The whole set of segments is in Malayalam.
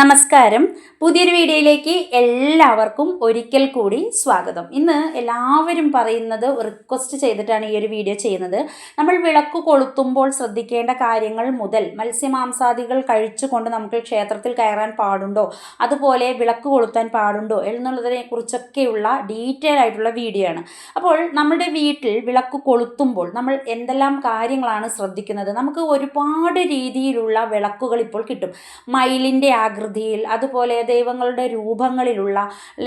നമസ്കാരം. പുതിയൊരു വീഡിയോയിലേക്ക് എല്ലാവർക്കും ഒരിക്കൽ കൂടി സ്വാഗതം. ഇന്ന് എല്ലാവരും പറയുന്നത് റിക്വസ്റ്റ് ചെയ്തിട്ടാണ് ഈ ഒരു വീഡിയോ ചെയ്യുന്നത്. നമ്മൾ വിളക്ക് കൊളുത്തുമ്പോൾ ശ്രദ്ധിക്കേണ്ട കാര്യങ്ങൾ മുതൽ മത്സ്യമാംസാദികൾ കഴിച്ചുകൊണ്ട് നമുക്ക് ക്ഷേത്രത്തിൽ കയറാൻ പാടുണ്ടോ? അതുപോലെ വിളക്ക് കൊളുത്താൻ പാടുണ്ടോ? എന്നുള്ളതിനെ കുറിച്ചൊക്കെയുള്ള ഡീറ്റെയിൽ ആയിട്ടുള്ള വീഡിയോ ആണ്. അപ്പോൾ നമ്മുടെ വീട്ടിൽ വിളക്ക് കൊളുത്തുമ്പോൾ നമ്മൾ എന്തെല്ലാം കാര്യങ്ങളാണ് ശ്രദ്ധിക്കുന്നത്? നമുക്ക് ഒരുപാട് രീതിയിലുള്ള വിളക്കുകൾ ഇപ്പോൾ കിട്ടും. മയിലിന്റെ ആകൃതിയിൽ അതുപോലെ ദൈവങ്ങളുടെ രൂപങ്ങളിലുള്ള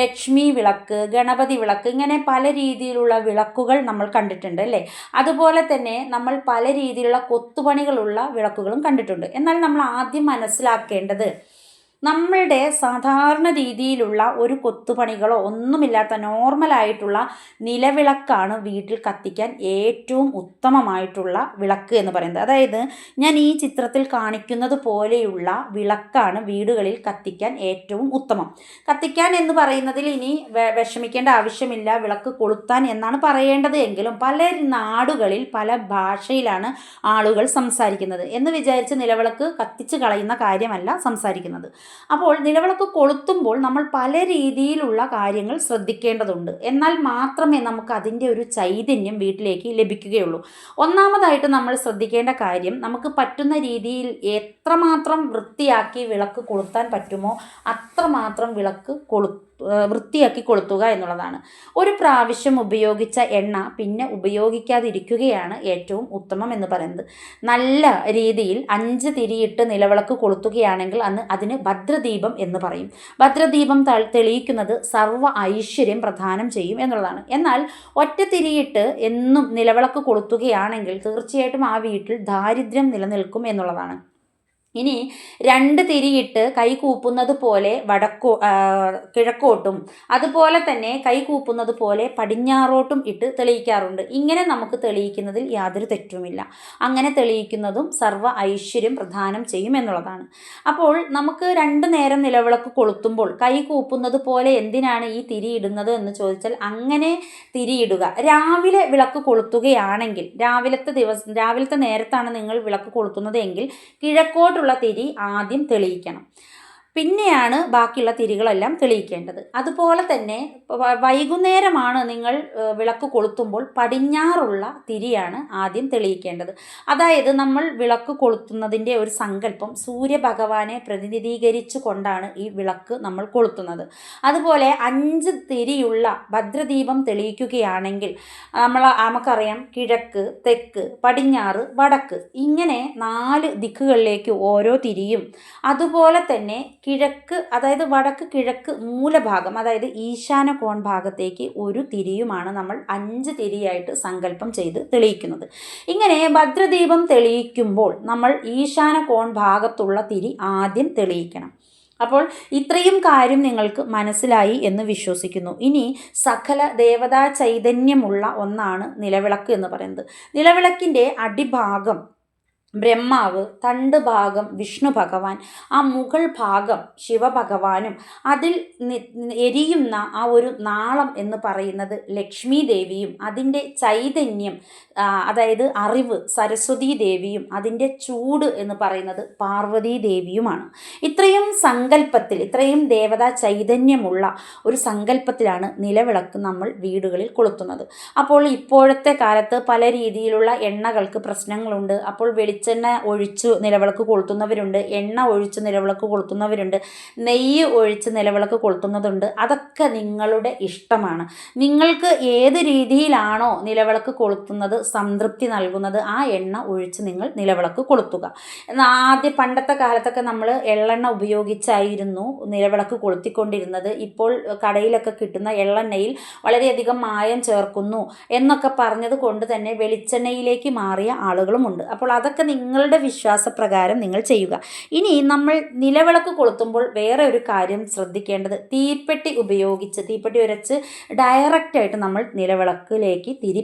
ലക്ഷ്മി വിളക്ക് ഗണപതി വിളക്ക് ഇങ്ങനെ പല രീതിയിലുള്ള വിളക്കുകൾ നമ്മൾ കണ്ടിട്ടുണ്ട് അല്ലേ? അതുപോലെ തന്നെ നമ്മൾ പല രീതിയിലുള്ള കൊത്തുപണികളുള്ള വിളക്കുകളും കണ്ടിട്ടുണ്ട്. എന്നാൽ നമ്മൾ ആദ്യം മനസ്സിലാക്കേണ്ടത് നമ്മളുടെ സാധാരണ രീതിയിലുള്ള ഒരു കൊത്തുപണികളോ ഒന്നുമില്ലാത്ത നോർമലായിട്ടുള്ള നിലവിളക്കാണ് വീട്ടിൽ കത്തിക്കാൻ ഏറ്റവും ഉത്തമമായിട്ടുള്ള വിളക്ക് എന്ന് പറയുന്നത്. അതായത് ഞാൻ ഈ ചിത്രത്തിൽ കാണിക്കുന്നത് പോലെയുള്ള വിളക്കാണ് വീടുകളിൽ കത്തിക്കാൻ ഏറ്റവും ഉത്തമം. കത്തിക്കാൻ എന്ന് പറയുന്നതിൽ ഇനി വിഷമിക്കേണ്ട ആവശ്യമില്ല. വിളക്ക് കൊളുത്താൻ എന്നാണ് പറയേണ്ടത് എങ്കിലും പല നാടുകളിൽ പല ഭാഷയിലാണ് ആളുകൾ സംസാരിക്കുന്നത് എന്ന് വിചാരിച്ച് നിലവിളക്ക് കത്തിച്ച് കളയുന്ന കാര്യമല്ല സംസാരിക്കുന്നത്. അപ്പോൾ നിലവിളക്ക് കൊളുത്തുമ്പോൾ നമ്മൾ പല രീതിയിലുള്ള കാര്യങ്ങൾ ശ്രദ്ധിക്കേണ്ടതുണ്ട്. എന്നാൽ മാത്രമേ നമുക്ക് അതിന്റെ ഒരു ചൈതന്യം വീട്ടിലേക്ക് ലഭിക്കുകയുള്ളൂ. ഒന്നാമതായിട്ട് നമ്മൾ ശ്രദ്ധിക്കേണ്ട കാര്യം നമുക്ക് പറ്റുന്ന രീതിയിൽ എത്രമാത്രം വൃത്തിയാക്കി വിളക്ക് കൊളുത്താൻ പറ്റുമോ അത്രമാത്രം വിളക്ക് കൊളു ഏഹ് വൃത്തിയാക്കി കൊളുത്തുക എന്നുള്ളതാണ്. ഒരു പ്രാവശ്യം ഉപയോഗിച്ച എണ്ണ പിന്നെ ഉപയോഗിക്കാതിരിക്കുകയാണ് ഏറ്റവും ഉത്തമം എന്ന് പറയുന്നത്. നല്ല രീതിയിൽ അഞ്ച് തിരിയിട്ട് നിലവിളക്ക് കൊളുത്തുകയാണെങ്കിൽ അന്ന് അതിന് ഭദ്രദീപം എന്ന് പറയും. ഭദ്രദീപം തെളിയിക്കുന്നത് സർവ ഐശ്വര്യം പ്രദാനം ചെയ്യും എന്നുള്ളതാണ്. എന്നാൽ ഒറ്റ തിരിയിട്ട് എന്നും നിലവിളക്ക് കൊളുത്തുകയാണെങ്കിൽ തീർച്ചയായിട്ടും ആ വീട്ടിൽ ദാരിദ്ര്യം നിലനിൽക്കും എന്നുള്ളതാണ്. ഇനി രണ്ട് തിരിയിട്ട് കൈ കൂപ്പുന്നത് പോലെ വടക്കോ കിഴക്കോട്ടും അതുപോലെ തന്നെ കൈ കൂപ്പുന്നത് പോലെ പടിഞ്ഞാറോട്ടും ഇട്ട് തെളിയിക്കാറുണ്ട്. ഇങ്ങനെ നമുക്ക് തെളിയിക്കുന്നതിൽ യാതൊരു തെറ്റുമില്ല. അങ്ങനെ തെളിയിക്കുന്നതും സർവ ഐശ്വര്യം പ്രദാനം ചെയ്യും എന്നുള്ളതാണ്. അപ്പോൾ നമുക്ക് രണ്ട് നേരം നിലവിളക്ക് കൊളുത്തുമ്പോൾ കൈ കൂപ്പുന്നത് പോലെ എന്തിനാണ് ഈ തിരി ഇടുന്നത് എന്ന് ചോദിച്ചാൽ അങ്ങനെ തിരിയിടുക. രാവിലെ വിളക്ക് കൊളുത്തുകയാണെങ്കിൽ രാവിലത്തെ ദിവസം രാവിലത്തെ നേരത്താണ് നിങ്ങൾ വിളക്ക് കൊളുത്തുന്നത് എങ്കിൽ കിഴക്കോട്ടുള്ള തിരി ആദ്യം തെളിയിക്കണം. പിന്നെയാണ് ബാക്കിയുള്ള തിരികളെല്ലാം തെളിയിക്കേണ്ടത്. അതുപോലെ തന്നെ വൈകുന്നേരമാണ് നിങ്ങൾ വിളക്ക് കൊളുത്തുമ്പോൾ പടിഞ്ഞാറുള്ള തിരിയാണ് ആദ്യം തെളിയിക്കേണ്ടത്. അതായത് നമ്മൾ വിളക്ക് കൊളുത്തുന്നതിന്റെ ഒരു സങ്കല്പം സൂര്യഭഗവാനെ പ്രതിനിധീകരിച്ചു കൊണ്ടാണ് ഈ വിളക്ക് നമ്മൾ കൊളുത്തുന്നത്. അതുപോലെ അഞ്ച് തിരിയുള്ള ഭദ്രദീപം തെളിയിക്കുകയാണെങ്കിൽ നമ്മൾ നമുക്കറിയാം കിഴക്ക് തെക്ക് പടിഞ്ഞാറ് വടക്ക് ഇങ്ങനെ നാല് ദിക്കുകളിലേക്ക് ഓരോ തിരിയും. അതുപോലെ തന്നെ കിഴക്ക് അതായത് വടക്ക് കിഴക്ക് മൂലഭാഗം അതായത് ഈശാന കോൺ ഭാഗത്തേക്ക് ഒരു തിരിയുമാണ് നമ്മൾ അഞ്ച് തിരിയായിട്ട് സങ്കല്പം ചെയ്ത് തെളിയിക്കുന്നത്. ഇങ്ങനെ ഭദ്രദീപം തെളിയിക്കുമ്പോൾ നമ്മൾ ഈശാന കോൺ ഭാഗത്തുള്ള തിരി ആദ്യം തെളിയിക്കണം. അപ്പോൾ ഇത്രയും കാര്യം നിങ്ങൾക്ക് മനസ്സിലായി എന്ന് വിശ്വസിക്കുന്നു. ഇനി സകല ദേവതാ ചൈതന്യമുള്ള ഒന്നാണ് നിലവിളക്ക് എന്ന് പറയുന്നത്. നിലവിളക്കിന്റെ അടിഭാഗം ബ്രഹ്മാവ് തണ്ട് ഭാഗം വിഷ്ണു ഭഗവാൻ ആ മുകൾ ഭാഗം ശിവഭഗവാനും അതിൽ എരിയുന്ന ആ ഒരു നാളം എന്ന് പറയുന്നത് ലക്ഷ്മി ദേവിയും അതിന്റെ ചൈതന്യം അതായത് അറിവ് സരസ്വതി ദേവിയും അതിന്റെ ചൂട് എന്ന് പറയുന്നത് പാർവതി ദേവിയുമാണ്. ഇത്രയും സങ്കല്പത്തിൽ ഇത്രയും ദേവതാ ചൈതന്യമുള്ള ഒരു സങ്കല്പത്തിലാണ് നിലവിളക്ക് നമ്മൾ വീടുകളിൽ കൊളുത്തുന്നത്. അപ്പോൾ ഇപ്പോഴത്തെ കാലത്ത് പല രീതിയിലുള്ള എണ്ണകൾക്ക് പ്രശ്നങ്ങളുണ്ട്. അപ്പോൾ വെളിച്ചെണ്ണ ഒഴിച്ചു നിലവിളക്ക് കൊളുത്തുന്നവരുണ്ട് എണ്ണ ഒഴിച്ച് നിലവിളക്ക് കൊളുത്തുന്നവരുണ്ട് നെയ്യ് ഒഴിച്ച് നിലവിളക്ക് കൊളുത്തുന്നതുണ്ട്. അതൊക്കെ നിങ്ങളുടെ ഇഷ്ടമാണ്. നിങ്ങൾക്ക് ഏത് രീതിയിലാണോ നിലവിളക്ക് കൊളുത്തുന്നത് സംതൃപ്തി നൽകുന്നത് ആ എണ്ണ ഒഴിച്ച് നിങ്ങൾ നിലവിളക്ക് കൊളുത്തുക. ആദ്യ പണ്ടത്തെ കാലത്തൊക്കെ നമ്മൾ എള്ളെണ്ണ ഉപയോഗിച്ചായിരുന്നു നിലവിളക്ക് കൊളുത്തിക്കൊണ്ടിരുന്നത്. ഇപ്പോൾ കടയിലൊക്കെ കിട്ടുന്ന എള്ളെണ്ണയിൽ വളരെയധികം മായം ചേർക്കുന്നു എന്നൊക്കെ പറഞ്ഞത് കൊണ്ട് തന്നെ വെളിച്ചെണ്ണയിലേക്ക് മാറിയ ആളുകളുമുണ്ട്. അപ്പോൾ അതൊക്കെ നിങ്ങളുടെ വിശ്വാസപ്രകാരം നിങ്ങൾ ചെയ്യുക. ഇനി നമ്മൾ നിലവിളക്ക് കൊളുത്തുമ്പോൾ വേറെ ഒരു കാര്യം ശ്രദ്ധിക്കേണ്ടത്. തീപ്പെട്ടി ഉപയോഗിച്ച് തീപ്പെട്ടി ഉരച്ച് ഡയറക്റ്റായിട്ട് നമ്മൾ നിലവിളക്കിലേക്ക് തിരി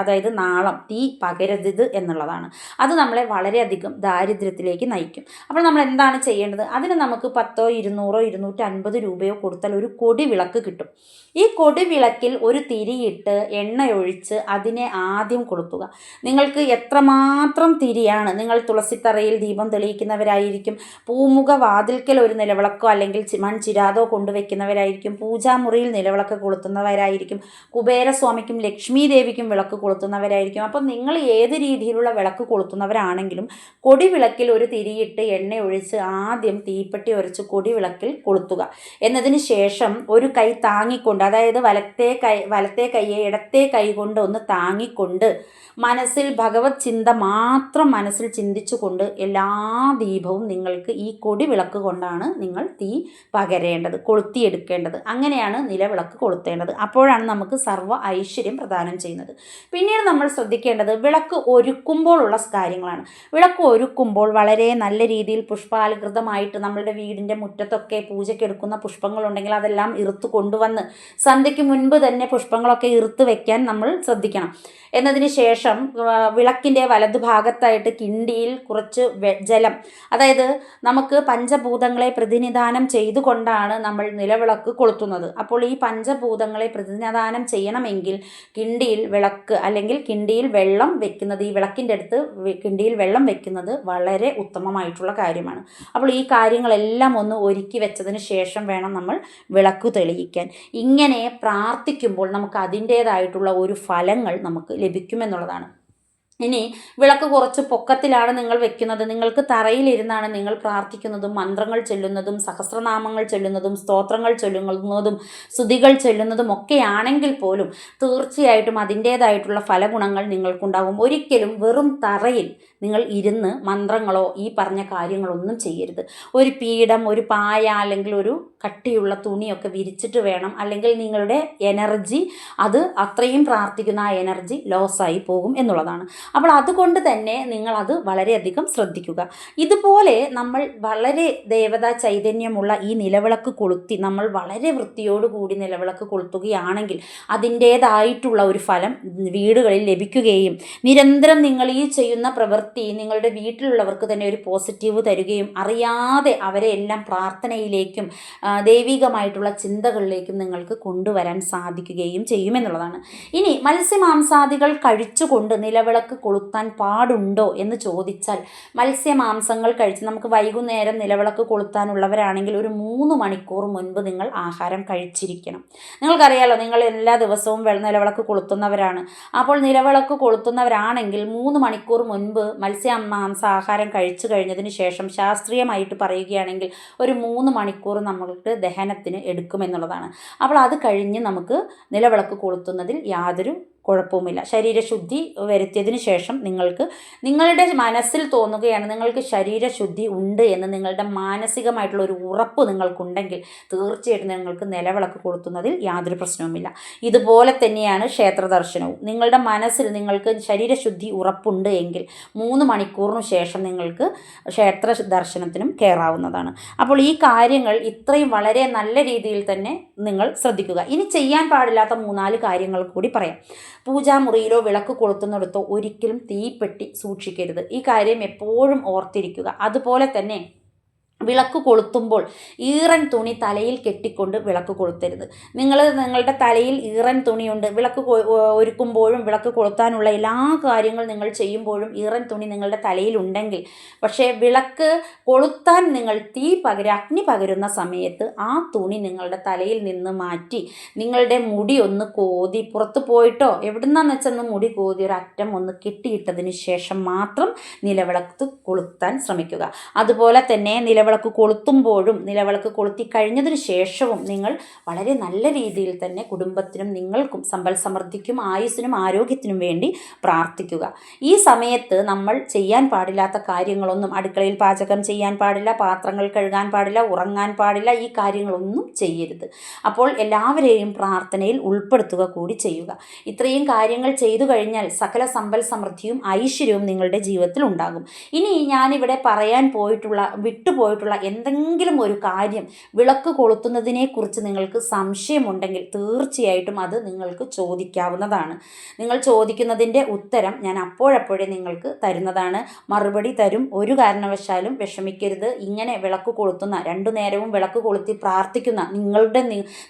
അതായത് നാളം തീ പകരരുത് എന്നുള്ളതാണ്. അത് നമ്മളെ വളരെയധികം ദാരിദ്ര്യത്തിലേക്ക് നയിക്കും. അപ്പോൾ നമ്മൾ എന്താണ് ചെയ്യേണ്ടത്? അതിന് നമുക്ക് പത്തോ ഇരുന്നൂറോ ഇരുന്നൂറ്റി അൻപത് രൂപയോ കൊടുത്താൽ ഒരു കൊടി വിളക്ക് കിട്ടും. ഈ കൊടി വിളക്കിൽ ഒരു തിരിയിട്ട് എണ്ണയൊഴിച്ച് അതിനെ ആദ്യം കൊളുത്തുക. നിങ്ങൾക്ക് എത്രമാത്രം തിരിയാണ് ശരിയാണ് നിങ്ങൾ തുളസിത്തറയിൽ ദീപം തെളിയിക്കുന്നവരായിരിക്കും. പൂമുഖ വാതിൽക്കൽ ഒരു നിലവിളക്കോ അല്ലെങ്കിൽ മൺചിരാതോ കൊണ്ടുവയ്ക്കുന്നവരായിരിക്കും. പൂജാമുറിയിൽ നിലവിളക്ക് കൊളുത്തുന്നവരായിരിക്കും. കുബേരസ്വാമിക്കും ലക്ഷ്മി ദേവിക്കും വിളക്ക് കൊളുത്തുന്നവരായിരിക്കും. അപ്പം നിങ്ങൾ ഏത് രീതിയിലുള്ള വിളക്ക് കൊളുത്തുന്നവരാണെങ്കിലും കൊടിവിളക്കിൽ ഒരു തിരിയിട്ട് എണ്ണ ഒഴിച്ച് ആദ്യം തീപ്പെട്ടി ഉരച്ച് കൊടിവിളക്കിൽ കൊളുത്തുക. എന്നതിന് ശേഷം ഒരു കൈ താങ്ങിക്കൊണ്ട് അതായത് വലത്തെ കൈ വലത്തെ കൈയെ ഇടത്തെ കൈ കൊണ്ട് ഒന്ന് താങ്ങിക്കൊണ്ട് മനസ്സിൽ ഭഗവത് ചിന്ത മാത്രം മനസ്സിൽ ചിന്തിച്ചുകൊണ്ട് എല്ലാ ദീപവും നിങ്ങൾക്ക് ഈ കൊടിവിളക്ക് കൊണ്ടാണ് നിങ്ങൾ തീ പകരേണ്ടത് കൊളുത്തിയെടുക്കേണ്ടത്. അങ്ങനെയാണ് നിലവിളക്ക് കൊളുത്തേണ്ടത്. അപ്പോഴാണ് നമുക്ക് സർവ ഐശ്വര്യം പ്രദാനം ചെയ്യുന്നത്. പിന്നീട് നമ്മൾ ശ്രദ്ധിക്കേണ്ടത് വിളക്ക് ഒരുക്കുമ്പോഴുള്ള കാര്യങ്ങളാണ്. വിളക്ക് ഒരുക്കുമ്പോൾ വളരെ നല്ല രീതിയിൽ പുഷ്പാലകൃതമായിട്ട് നമ്മളുടെ വീടിന്റെ മുറ്റത്തൊക്കെ പൂജയ്ക്കെടുക്കുന്ന പുഷ്പങ്ങളുണ്ടെങ്കിൽ അതെല്ലാം ഇറുത്ത് കൊണ്ടുവന്ന് സന്ധ്യയ്ക്ക് മുൻപ് തന്നെ പുഷ്പങ്ങളൊക്കെ ഇറുത്ത് വെക്കാൻ നമ്മൾ ശ്രദ്ധിക്കണം. എന്നതിന് ശേഷം വിളക്കിന്റെ വലതുഭാഗത്തായിട്ട് കിണ്ടിയിൽ കുറച്ച് ജലം. അതായത് നമുക്ക് പഞ്ചഭൂതങ്ങളെ പ്രതിനിധാനം ചെയ്തുകൊണ്ടാണ് നമ്മൾ നിലവിളക്ക് കൊളുത്തുന്നത്. അപ്പോൾ ഈ പഞ്ചഭൂതങ്ങളെ പ്രതിനിധാനം ചെയ്യണമെങ്കിൽ കിണ്ടിയിൽ വിളക്ക് അല്ലെങ്കിൽ കിണ്ടിയിൽ വെള്ളം വെക്കുന്നത് ഈ വിളക്കിന്റെ അടുത്ത് കിണ്ടിയിൽ വെള്ളം വെക്കുന്നത് വളരെ ഉത്തമമായിട്ടുള്ള കാര്യമാണ്. അപ്പോൾ ഈ കാര്യങ്ങളെല്ലാം ഒന്ന് ഒരുക്കി വെച്ചതിന് ശേഷം വേണം നമ്മൾ വിളക്ക് തെളിയിക്കാൻ. ഇങ്ങനെ പ്രാർത്ഥിക്കുമ്പോൾ നമുക്ക് അതിന്റേതായിട്ടുള്ള ഒരു ഫലങ്ങൾ നമുക്ക് ലഭിക്കുമെന്നുള്ളതാണ്. ഇനി വിളക്ക് കുറച്ച് പൊക്കത്തിലാണ് നിങ്ങൾ വെക്കുന്നത്. നിങ്ങൾക്ക് തറയിലിരുന്നാണ് നിങ്ങൾ പ്രാർത്ഥിക്കുന്നതും മന്ത്രങ്ങൾ ചൊല്ലുന്നതും സഹസ്രനാമങ്ങൾ ചൊല്ലുന്നതും സ്തോത്രങ്ങൾ ചൊല്ലുന്നതും സ്തുതികൾ ചൊല്ലുന്നതും ഒക്കെയാണെങ്കിൽ പോലും തീർച്ചയായിട്ടും അതിന്റേതായിട്ടുള്ള ഫലഗുണങ്ങൾ നിങ്ങൾക്കുണ്ടാകും. ഒരിക്കലും വെറും തറയിൽ നിങ്ങൾ ഇരുന്ന് മന്ത്രങ്ങളോ ഈ പറഞ്ഞ കാര്യങ്ങളൊന്നും ചെയ്യരുത്. ഒരു പീഠം ഒരു പായ അല്ലെങ്കിൽ ഒരു കട്ടിയുള്ള തുണിയൊക്കെ വിരിച്ചിട്ട് വേണം. അല്ലെങ്കിൽ നിങ്ങളുടെ എനർജി അത് അത്രയും പ്രാർത്ഥിക്കുന്ന ആ എനർജി ലോസായി പോകും എന്നുള്ളതാണ്. അപ്പോൾ അതുകൊണ്ട് തന്നെ നിങ്ങളത് വളരെയധികം ശ്രദ്ധിക്കുക. ഇതുപോലെ നമ്മൾ വളരെ ദേവതാ ചൈതന്യമുള്ള ഈ നിലവിളക്ക് കൊളുത്തി നമ്മൾ വളരെ വൃത്തിയോടുകൂടി നിലവിളക്ക് കൊളുത്തുകയാണെങ്കിൽ അതിന്റേതായിട്ടുള്ള ഒരു ഫലം വീടുകളിൽ ലഭിക്കുകയും നിരന്തരം നിങ്ങൾ ഈ ചെയ്യുന്ന പ്രവൃത്തി നിങ്ങളുടെ വീട്ടിലുള്ളവർക്ക് തന്നെ ഒരു പോസിറ്റീവ് തരികയും അറിയാതെ അവരെ എല്ലാം പ്രാർത്ഥനയിലേക്കും ദൈവികമായിട്ടുള്ള ചിന്തകളിലേക്കും നിങ്ങൾക്ക് കൊണ്ടുവരാൻ സാധിക്കുകയും ചെയ്യുമെന്നുള്ളതാണ്. ഇനി മത്സ്യമാംസാദികൾ കഴിച്ചുകൊണ്ട് നിലവിളക്ക് കൊളുത്താൻ പാടുണ്ടോ എന്ന് ചോദിച്ചാൽ മത്സ്യമാംസങ്ങൾ കഴിച്ച് നമുക്ക് വൈകുന്നേരം നിലവിളക്ക് കൊളുത്താനുള്ളവരാണെങ്കിൽ ഒരു മൂന്ന് മണിക്കൂർ മുൻപ് നിങ്ങൾ ആഹാരം കഴിച്ചിരിക്കണം. നിങ്ങൾക്കറിയാലോ നിങ്ങൾ എല്ലാ ദിവസവും നിലവിളക്ക് കൊളുത്തുന്നവരാണ്. അപ്പോൾ നിലവിളക്ക് കൊളുത്തുന്നവരാണെങ്കിൽ മൂന്ന് മണിക്കൂർ മുൻപ് മത്സ്യ മാംസാഹാരം കഴിച്ചു കഴിഞ്ഞതിന് ശേഷം ശാസ്ത്രീയമായിട്ട് പറയുകയാണെങ്കിൽ ഒരു മൂന്ന് മണിക്കൂർ നമ്മൾക്ക് ദഹനത്തിന് എടുക്കുമെന്നുള്ളതാണ്. അപ്പോൾ അത് കഴിഞ്ഞ് നമുക്ക് നിലവിളക്ക് കൊളുത്തുന്നതിൽ യാതൊരു കുഴപ്പവുമില്ല. ശരീരശുദ്ധി വരുത്തിയതിന് ശേഷം നിങ്ങൾക്ക് നിങ്ങളുടെ മനസ്സിൽ തോന്നുകയാണ് നിങ്ങൾക്ക് ശരീരശുദ്ധി ഉണ്ട് എന്ന് നിങ്ങളുടെ മാനസികമായിട്ടുള്ള ഒരു ഉറപ്പ് നിങ്ങൾക്കുണ്ടെങ്കിൽ തീർച്ചയായിട്ടും നിങ്ങൾക്ക് നിലവിളക്ക് കൊളുത്തുന്നതിൽ യാതൊരു പ്രശ്നവുമില്ല. ഇതുപോലെ തന്നെയാണ് ക്ഷേത്ര ദർശനവും നിങ്ങളുടെ മനസ്സിൽ നിങ്ങൾക്ക് ശരീരശുദ്ധി ഉറപ്പുണ്ട് എങ്കിൽ മൂന്ന് മണിക്കൂറിന് ശേഷം നിങ്ങൾക്ക് ക്ഷേത്ര ദർശനത്തിനും കയറാവുന്നതാണ് അപ്പോൾ ഈ കാര്യങ്ങൾ ഇത്രയും വളരെ നല്ല രീതിയിൽ തന്നെ നിങ്ങൾ ശ്രദ്ധിക്കുക. ഇനി ചെയ്യാൻ പാടില്ലാത്ത മൂന്നാൽ കാര്യങ്ങൾ കൂടി പറയാം. പൂജാമുറിയിലോ വിളക്ക് കൊളുത്തുന്നിടത്തോ ഒരിക്കലും തീപ്പെട്ടി സൂക്ഷിക്കരുത്. ഈ കാര്യം എപ്പോഴും ഓർത്തിരിക്കുക. അതുപോലെ തന്നെ വിളക്ക് കൊളുത്തുമ്പോൾ ഈറൻ തുണി തലയിൽ കെട്ടിക്കൊണ്ട് വിളക്ക് കൊളുത്തരുത്. നിങ്ങൾ നിങ്ങളുടെ തലയിൽ ഈറൻ തുണിയുണ്ട് വിളക്ക് ഒരുക്കുമ്പോഴും വിളക്ക് കൊളുത്താനുള്ള എല്ലാ കാര്യങ്ങൾ നിങ്ങൾ ചെയ്യുമ്പോഴും ഈറൻ തുണി നിങ്ങളുടെ തലയിൽ ഉണ്ടെങ്കിൽ പക്ഷേ വിളക്ക് കൊളുത്താൻ നിങ്ങൾ തീ പകര അഗ്നി പകരുന്ന സമയത്ത് ആ തുണി നിങ്ങളുടെ തലയിൽ നിന്ന് മാറ്റി നിങ്ങളുടെ മുടി ഒന്ന് കോതി പുറത്ത് പോയിട്ടോ എവിടുന്നാന്ന് വെച്ചൊന്ന് മുടി കോതി ഒരു അറ്റം ഒന്ന് കെട്ടിയിട്ടതിന് ശേഷം മാത്രം നിലവിളക്ക് കൊളുത്താൻ ശ്രമിക്കുക. അതുപോലെ തന്നെ നിലവിളക്ക് കൊളുത്തുമ്പോഴും നിലവിളക്ക് കൊളുത്തി കഴിഞ്ഞതിന് ശേഷവും നിങ്ങൾ വളരെ നല്ല രീതിയിൽ തന്നെ കുടുംബത്തിനും നിങ്ങൾക്കും സമ്പൽ സമൃദ്ധിക്കും ആയുസ്സിനും ആരോഗ്യത്തിനും വേണ്ടി പ്രാർത്ഥിക്കുക. ഈ സമയത്ത് നമ്മൾ ചെയ്യാൻ പാടില്ലാത്ത കാര്യങ്ങളൊന്നും അടുക്കളയിൽ പാചകം ചെയ്യാൻ പാടില്ല പാത്രങ്ങൾ കഴുകാൻ പാടില്ല ഉറങ്ങാൻ പാടില്ല ഈ കാര്യങ്ങളൊന്നും ചെയ്യരുത്. അപ്പോൾ എല്ലാവരെയും പ്രാർത്ഥനയിൽ ഉൾപ്പെടുത്തുക കൂടി ചെയ്യുക. ഇത്രയും കാര്യങ്ങൾ ചെയ്തു കഴിഞ്ഞാൽ സകല സമ്പൽ സമൃദ്ധിയും ഐശ്വര്യവും നിങ്ങളുടെ ജീവിതത്തിൽ ഉണ്ടാകും. ഇനി ഞാനിവിടെ പറയാൻ പോയിട്ടുള്ള വിട്ടുപോയിട്ടുള്ള പോയിട്ടുള്ള എന്തെങ്കിലും ഒരു കാര്യം വിളക്ക് കൊളുത്തുന്നതിനെക്കുറിച്ച് നിങ്ങൾക്ക് സംശയമുണ്ടെങ്കിൽ തീർച്ചയായിട്ടും അത് നിങ്ങൾക്ക് ചോദിക്കാവുന്നതാണ്. നിങ്ങൾ ചോദിക്കുന്നതിന്റെ ഉത്തരം ഞാൻ അപ്പോഴപ്പോഴേ നിങ്ങൾക്ക് തരുന്നതാണ്. മറുപടി തരും. ഒരു കാരണവശാലും വിഷമിക്കരുത്. ഇങ്ങനെ വിളക്ക് കൊളുത്തുന്ന രണ്ടു നേരവും വിളക്ക് കൊളുത്തി പ്രാർത്ഥിക്കുന്ന നിങ്ങളുടെ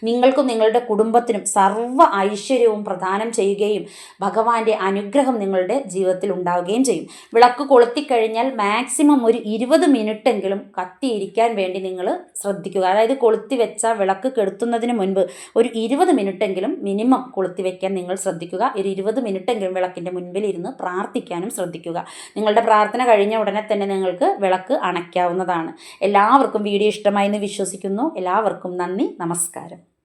നിങ്ങൾക്കും നിങ്ങളുടെ കുടുംബത്തിനും സർവ ഐശ്വര്യവും പ്രദാനം ചെയ്യുകയും ഭഗവാന്റെ അനുഗ്രഹം നിങ്ങളുടെ ജീവിതത്തിൽ ഉണ്ടാവുകയും ചെയ്യും. വിളക്ക് കൊളുത്തിക്കഴിഞ്ഞാൽ മാക്സിമം ഒരു ഇരുപത് മിനിറ്റെങ്കിലും കത്തിയിരിക്കാൻ വേണ്ടി നിങ്ങൾ ശ്രദ്ധിക്കുക. അതായത് കൊളുത്തി വെച്ച വിളക്ക് കെടുത്തുന്നതിന് മുൻപ് ഒരു ഇരുപത് മിനിറ്റെങ്കിലും മിനിമം കൊളുത്തി വെക്കാൻ നിങ്ങൾ ശ്രദ്ധിക്കുക. ഒരു ഇരുപത് മിനിറ്റെങ്കിലും വിളക്കിന്റെ മുൻപിൽ ഇരുന്ന് പ്രാർത്ഥിക്കാനും ശ്രദ്ധിക്കുക. നിങ്ങളുടെ പ്രാർത്ഥന കഴിഞ്ഞ ഉടനെ തന്നെ നിങ്ങൾക്ക് വിളക്ക് അണയ്ക്കാവുന്നതാണ്. എല്ലാവർക്കും വീഡിയോ ഇഷ്ടമായി എന്ന് വിശ്വസിക്കുന്നു. എല്ലാവർക്കും നന്ദി. നമസ്കാരം.